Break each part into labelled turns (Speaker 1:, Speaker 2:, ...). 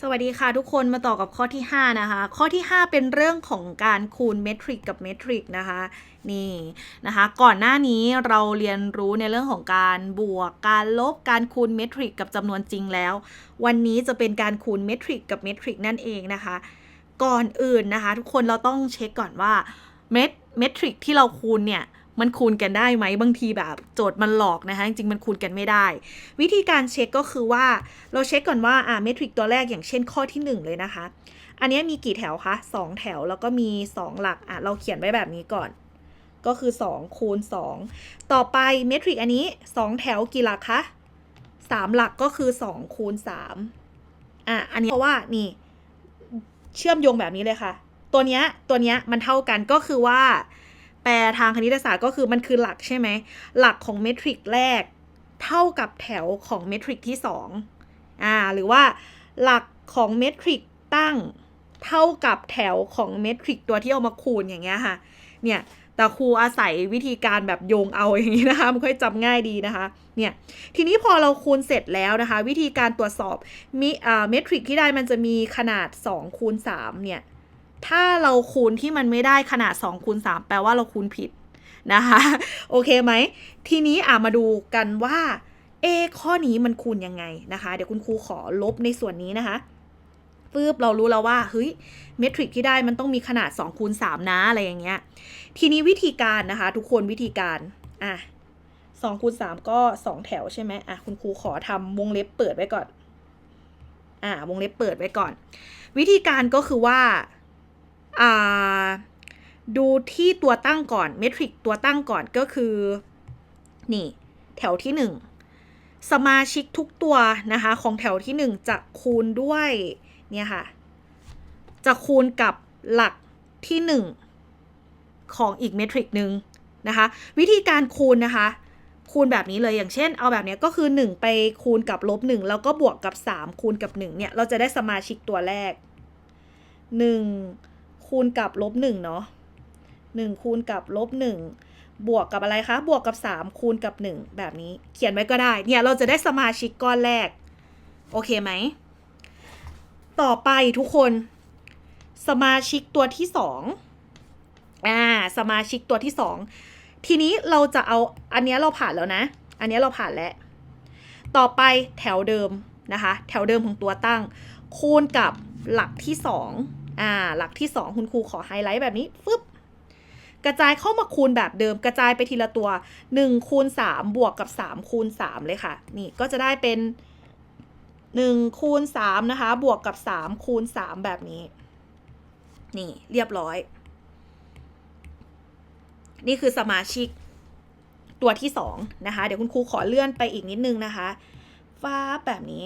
Speaker 1: สวัสดีค่ะทุกคนมาต่อกับข้อที่ 5 นะคะ ข้อที่ 5 เป็นเรื่องของการคูณเมทริกกับเมทริกนะคะนี่นะคะก่อนหน้านี้เราเรียนรู้ในเรื่องของการบวกการลบการคูณเมทริกกับจำนวนจริงแล้ว วันนี้จะเป็นการคูณเมทริกกับเมทริกนั่นเองนะคะ ก่อนอื่นนะคะ ทุกคนเราต้องเช็คก่อนว่าเมทเมทริกที่เราคูณเนี่ย มันคูณกันได้ไหมบางทีแบบโจทย์มันหลอกนะคะจริงๆมันคูณกันไม่ได้ วิธีการเช็คก็คือว่าเราเช็คก่อนว่าอ่าเมทริกตัวแรกอย่างเช่นข้อที่ 1 เลยนะคะ อันนี้มีกี่แถวคะ2 แถวแล้วก็มี 2 หลักอะเราเขียนไว้แบบนี้ก่อน ก็คือ 2 คูณ 2 ต่อไปเมทริกอันนี้ 2 แถวกี่หลักคะ3 หลักก็คือ 2 คูณ 3อะอันนี้เพราะว่านี่เชื่อมโยงแบบนี้เลยค่ะ ตัวเนี้ยตัวเนี้ยมันเท่ากันก็คือว่า แปลทางคณิตศาสตร์ก็คือมันคือหลักใช่ไหม หลักของเมทริกแรก เท่ากับแถวของเมทริกที่2อ่าหรือว่าหลักของเมทริกตั้งเท่ากับแถวของเมทริกตัวที่เอามาคูณอย่างเงี้ยค่ะ เนี่ยแต่ครูอาศัยวิธีการแบบโยงเอาอย่างนี้นะคะมันค่อยจำง่ายดีนะคะ เนี่ย ทีนี้พอเราคูณเสร็จแล้วนะคะ วิธีการตรวจสอบมิอ่าเมทริกที่ได้มันจะมีขนาด2คูณ3เนี่ย ถ้าเราคูณที่มันไม่ได้ขนาด2คูณ3แปลว่าเราคูณผิดนะคะ โอเคไหม ทีนี้อะมาดูกันว่า เอข้อนี้มันคูณยังไงนะคะ เดี๋ยวคุณครูขอลบในส่วนนี้นะคะปึ๊บเรารู้แล้วว่าเฮ้ยเมทริกที่ได้มันต้องมีขนาด2คูณ3นะอะไรอย่างเงี้ย ทีนี้วิธีการนะคะ ทุกคนวิธีการอะ2คูณ3ก็2แถวใช่ไหมอะคุณครูขอทำวงเล็บเปิดไว้ก่อน อ่าวงเล็บเปิดไว้ก่อน วิธีการก็คือว่า ดูที่ตัวตั้งก่อนเมทริกตัวตั้งก่อนก็คือ นี่ แถวที่ 1 สมาชิกทุกตัวนะคะ ของแถวที่ 1 จะคูณด้วยเนี่ยค่ะ จะคูณกับหลักที่ 1 ของอีกเมทริกหนึ่งนะคะ วิธีการคูณนะคะ คูณแบบนี้เลยอย่างเช่น เอาแบบเนี้ยก็คือ 1 ไปคูณกับลบ1แล้วก็บวกกับ 3 คูณกับ1เนี่ยเราจะได้สมาชิกตัวแรก 1 คูณกับลบ1เนาะ1คูณกับลบ1บวกกับอะไรคะ บวกกับ 3 คูณกับ 1 แบบนี้เขียนไว้ก็ได้ เนี่ย เราจะได้สมาชิกก้อนแรก โอเคไหม ต่อไปทุกคน สมาชิกตัวที่สองอ่า สมาชิกตัวที่สองทีนี้เราจะเอา อันนี้เราผ่านแล้วนะ อันนี้เราผ่านแล้ว ต่อไปแถวเดิมนะคะ แถวเดิมของตัวตั้ง คูณกับหลักที่ส อ่าหลักที่สองคุณครูขอไฮไลท์แบบนี้ฟึบกระจายเข้ามาคูณแบบเดิมกระจายไปทีละตัว1คูณ3บวกกับ3คูณ3เลยค่ะ นี่ก็จะได้เป็น1คูณ3นะคะ บวกกับ3คูณ3แบบนี้ นี่เรียบร้อย นี่คือสมาชิกตัวที่2นะคะ เดี๋ยวคุณครูขอเลื่อนไปอีกนิดนึงนะคะ ฟ้าแบบนี้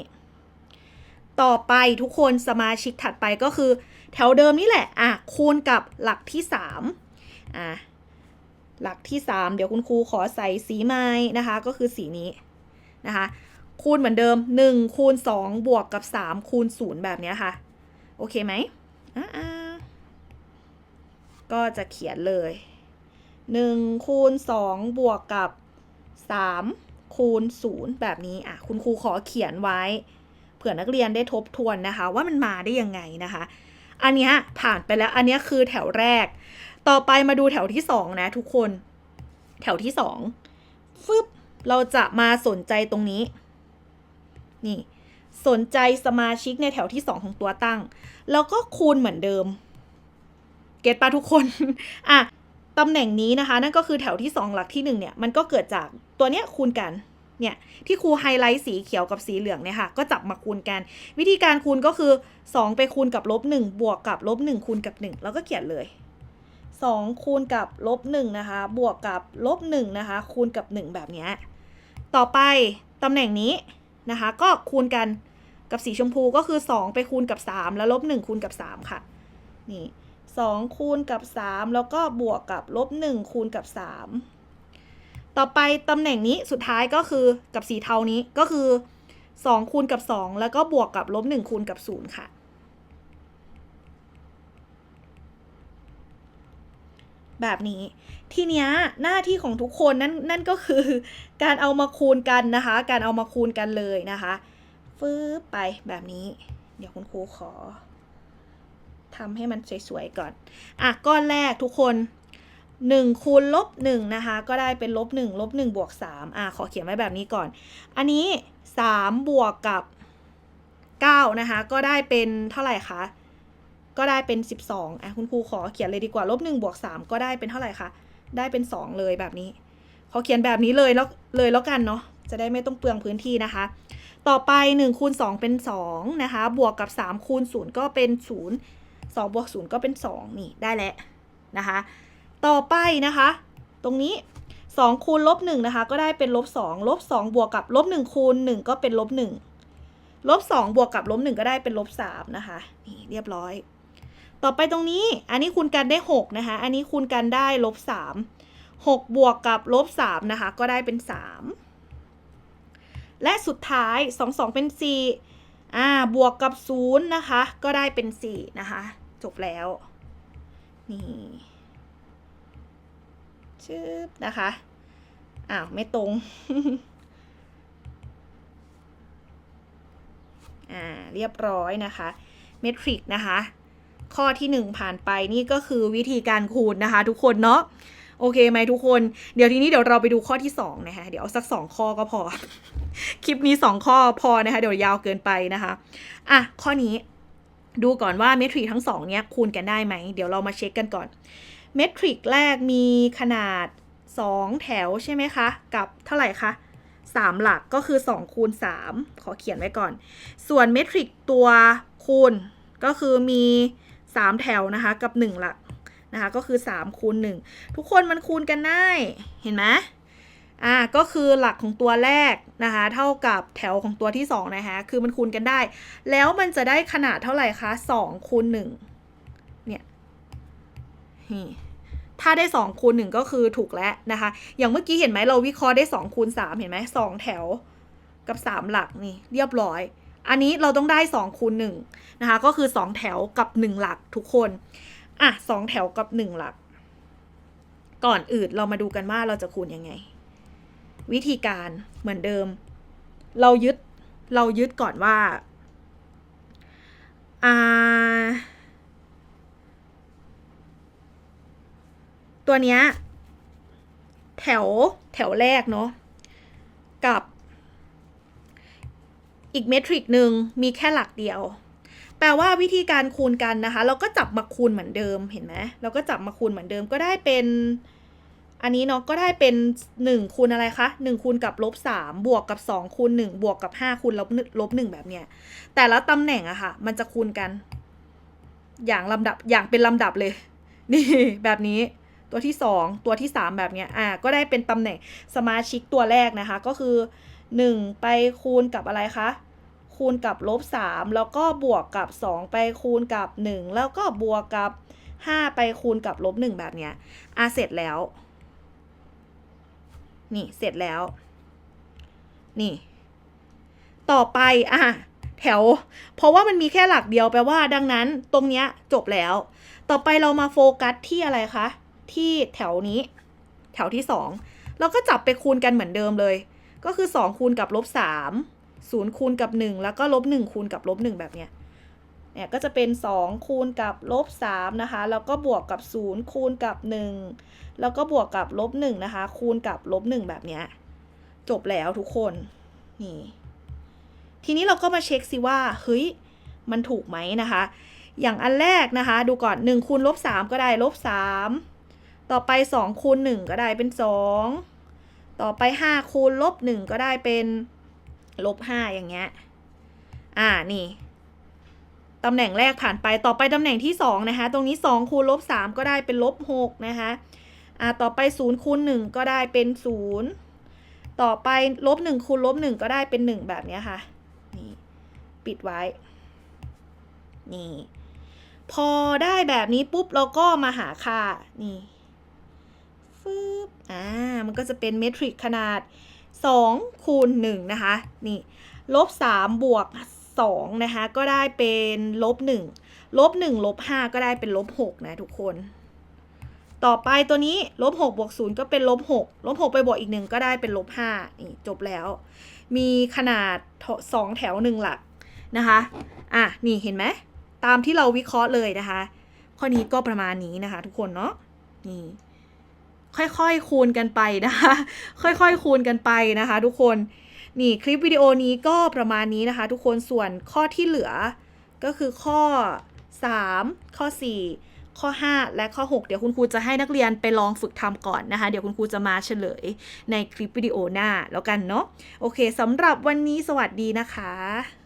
Speaker 1: ต่อไปทุกคนสมาชิกถัดไปก็คือ แถวเดิมนี่แหละ อะ คูณกับหลักที่ 3 อะ หลักที่ 3 เดี๋ยวคุณครูขอใส่สีไม้นะคะ ก็คือสีนี้นะคะ คูณเหมือนเดิม 1 คูณ 2 บวกกับ 3 คูณ 0 แบบนี้ค่ะ โอเคไหมอ่าก็จะเขียนเลย 1 คูณ 2 บวกกับ 3 คูณ 0 แบบนี้ อะ คุณครูขอเขียนไว้ เผื่อนักเรียนได้ทบทวนนะคะ ว่ามันมาได้ยังไงนะคะ อันนี้ผ่านไปแล้วอันนี้คือแถวแรก ต่อไปมาดูแถวที่สองนะทุกคน แถวที่สองฟึบเราจะมาสนใจตรงนี้ นี่ สนใจสมาชิกในแถวที่สองของตัวตั้ง แล้วก็คูณเหมือนเดิม เก็ตปะทุกคน อะตำแหน่งนี้นะคะ นั่นก็คือแถวที่ 2 หลักที่ 1 เนี่ย มันก็เกิดจากตัวเนี้ยคูณกัน เนี่ยที่ครูไฮไลท์สีเขียวกับสีเหลืองเนี่ยค่ะ ก็จับมาคูณกัน วิธีการคูณก็คือ 2 ไปคูณกับลบ1บวกกับลบ1คูณกับ 1 แล้วก็เขียนเลย 2 คูณกับลบ1นะคะ บวกกับลบ1นะคะ คูณกับ 1 แบบนี้ ต่อไปตำแหน่งนี้นะคะ ก็คูณกันกับสีชมพูก็คือ 2 ไปคูณกับ 3 แล้วลบ1คูณกับ 3 ค่ะนี่2คูณกับ 3 แล้วก็บวกกับลบ1คูณกับ 3 ต่อไปตำแหน่งนี้สุดท้ายก็คือกับสีเทานี้ก็คือ 2 คูณกับ 2 แล้วก็บวกกับลบ1คูณกับ 0 ค่ะ แบบนี้ ทีเนี้ยหน้าที่ของทุกคนนั่นนั่นก็คือ การเอามาคูณกันนะคะ การเอามาคูณกันเลยนะคะฟื้ไปแบบนี้ เดี๋ยวคุณครูขอทำให้มันสวยๆก่อน อะ ก้อนแรกทุกคน 1คูณลบ1นะคะ ก็ได้เป็นลบ1ลบ1บวก3อะขอเขียนไว้แบบนี้ก่อน อันนี้ 3 บวกกับ 9 นะคะ ก็ได้เป็นเท่าไหร่คะ ก็ได้เป็น 12อะคุณครูขอเขียนเลยดีกว่าลบ1บวก3ก็ได้เป็นเท่าไหร่คะ ได้เป็น 2 เลยแบบนี้ ขอเขียนแบบนี้เลยแล้วเลยแล้วกันเนาะ จะได้ไม่ต้องเปลืองพื้นที่นะคะ ต่อไป1คูณ2เป็น2นะคะ บวกกับ3คูณ0ก็เป็น 0 2บวก0ก็เป็น 2 นี่ได้แล้วนะคะ ต่อไปนะคะ ตรงนี้ 2 คูณลบ1นะคะ ก็ได้เป็นลบ2ลบ2บวกกับลบ1คูณ1ก็เป็นลบ1ลบ2บวกกับลบ1ก็ได้เป็นลบ3นะคะนี่เรียบร้อย ต่อไปตรงนี้ อันนี้คูณกันได้6นะคะ อันนี้คูณกันได้ลบ3 6 บวกกับลบ3นะคะ ก็ได้เป็น 3 และสุดท้าย 2 2 เป็น 4 อ่า บวกกับ 0 นะคะ ก็ได้เป็น 4 นะคะ จบแล้ว นี่ ชึบนะคะ อ้าว ไม่ตรง อ่า เรียบร้อยนะคะ เมทริกนะคะ ข้อที่ 1 ผ่านไปนี่ก็คือวิธีการคูณนะคะ ทุกคนเนาะ โอเคไหมทุกคน เดี๋ยวทีนี้เดี๋ยวเราไปดูข้อที่ 2 นะคะ เดี๋ยวเอาสัก 2 ข้อก็พอ คลิปนี้ 2 ข้อพอนะคะ เดี๋ยวยาวเกินไปนะคะ อะ ข้อนี้ดูก่อนว่าเมทริกทั้ง2เนี้ยคูณกันได้ไหม เดี๋ยวเรามาเช็คกันก่อน เมทริกแรกมีขนาด 2 แถวใช่ไหมคะ กับเท่าไหร่คะ 3 หลักก็คือ2คูณ3ขอเขียนไว้ก่อน ส่วนเมทริกตัวคูณก็คือมี 3 แถวนะคะกับ 1 หลักนะคะก็คือ3คูณ1ทุกคนมันคูณกันได้เห็นไหมอ่าก็คือหลักของตัวแรกนะคะเท่ากับแถวของตัวที่2นะคะคือมันคูณกันได้ แล้วมันจะได้ขนาดเท่าไหร่คะ2คูณ1เนี่ย นี่ถ้าได้2คูณ1ก็คือถูกแล้วนะคะ อย่างเมื่อกี้เห็นไหมเราวิเคราะห์ได้2คูณ3เห็นไหม2แถวกับ 3 หลักนี่เรียบร้อย อันนี้เราต้องได้2คูณ1นะคะ ก็คือ 2 แถวกับ 1 หลักทุกคน อะ2แถวกับ 1 หลัก ก่อนอื่นเรามาดูกันว่าเราจะคูณยังไง วิธีการเหมือนเดิม เรายึดเรายึดก่อนว่าอ่า ตัวเนี้ยแถวแถวแรกเนาะกับอีกเมทริกหนึ่งมีแค่หลักเดียว แปลว่าวิธีการคูณกันนะคะ เราก็จับมาคูณเหมือนเดิมเห็นไหมเราก็จับมาคูณเหมือนเดิมก็ได้เป็นอันนี้เนาะก็ได้เป็น1คูณอะไรคะ1คูณกับลบ3บวกกับ2คูณ1บวกกับ5คูณลบลบ1แบบเนี้ยแต่ละตำแหน่งอะค่ะ มันจะคูณกัน อย่างลำดับอย่างเป็นลำดับเลย นี่แบบนี้ ตัวที่ 2 ตัวที่ 3 แบบเนี้ยอ่าก็ได้เป็นตำแหน่งสมาชิกตัวแรกนะคะ ก็คือ 1 ไปคูณกับอะไรคะ คูณกับลบ3แล้วก็บวกกับ 2 ไปคูณกับ 1 แล้วก็บวกกับ 5 ไปคูณกับลบ1แบบเนี้ยอ่าเสร็จแล้ว นี่เสร็จแล้ว นี่ ต่อไปอะแถว เพราะว่ามันมีแค่หลักเดียวแปลว่า ดังนั้นตรงเนี้ยจบแล้ว ต่อไปเรามาโฟกัสที่อะไรคะ ที่แถวนี้ แถวที่2เราก็จับไปคูณกันเหมือนเดิมเลย ก็คือ 2 คูณกับลบ3 0คูณกับ 1 แล้วก็ลบ1คูณกับลบ1แบบเนี้ยเนี่ยก็จะเป็น 2 คูณกับลบ3นะคะ แล้วก็บวกกับ 0 คูณกับ 1 แล้วก็บวกกับลบ1นะคะ คูณกับลบ1แบบเนี้ยจบแล้วทุกคน นี่ ทีนี้เราก็มาเช็คซิว่าเฮ้ยมันถูกไหมนะคะ อย่างอันแรกนะคะ ดูก่อน 1 คูณลบ3ก็ได้ลบ3 ต่อไป2คูณ1ก็ได้เป็น 2 ต่อไป 5 คูณลบ1ก็ได้เป็นลบ5อย่างเงี้ย อ่า นี่ ตำแหน่งแรกผ่านไป ต่อไปตำแหน่งที่2นะคะ ตรงนี้ 2 คูณลบ3ก็ได้เป็นลบ6นะคะ อ่า ต่อไป 0 คูณ1ก็ได้เป็น 0 ต่อไปลบ1คูณลบ1ก็ได้เป็น 1 แบบเนี้ยค่ะ นี่ ปิดไว้ นี่ พอได้แบบนี้ปุ๊บเราก็มาหาค่า นี่ อ่ามันก็จะเป็นเมทริกขนาด2คูณ1นะคะนี่ลบ3บวก2นะคะก็ได้เป็นลบ1ลบ1ลบ5ก็ได้เป็นลบ6นะทุกคน ต่อไปตัวนี้ลบ6บวก0ก็เป็นลบ6ลบ6ไปบวกอีก 1 ก็ได้เป็นลบ5นี่จบแล้ว มีขนาด 2 แถว 1 หลักนะคะอะนี่เห็นไหมตามที่เราวิเคราะห์เลยนะคะ ข้อนี้ก็ประมาณนี้นะคะ ทุกคนเนาะนี่ ค่อยๆ คูณกันไปนะคะ ค่อยๆ คูณกันไปนะคะ ทุกคน นี่คลิปวิดีโอนี้ก็ประมาณนี้นะคะ ทุกคนส่วนข้อที่เหลือก็คือข้อ 3 ข้อ 4 ข้อ 5 และข้อ 6 เดี๋ยวคุณครูจะให้นักเรียนไปลองฝึกทำก่อนนะคะ เดี๋ยวคุณครูจะมาเฉลยในคลิปวิดีโอหน้าแล้วกันเนาะโอเคสำหรับวันนี้สวัสดีนะคะ